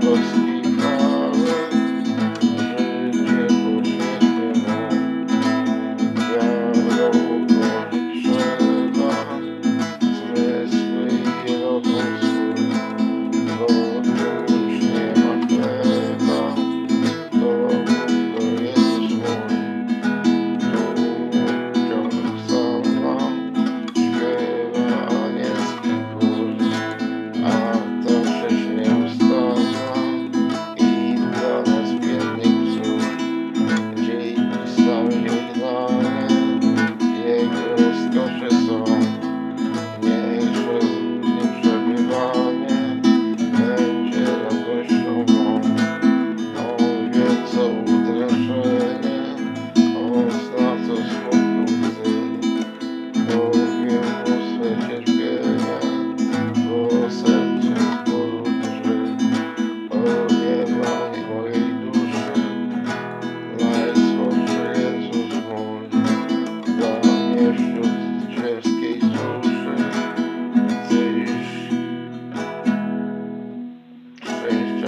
Bush.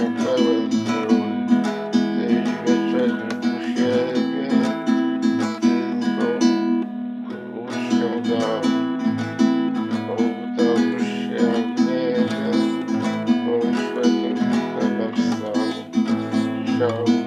pełen zdrój Gdzieś wieczerny ku siebie Tylko uczniom dał Oddał się jak niebie Bo już chleba wstał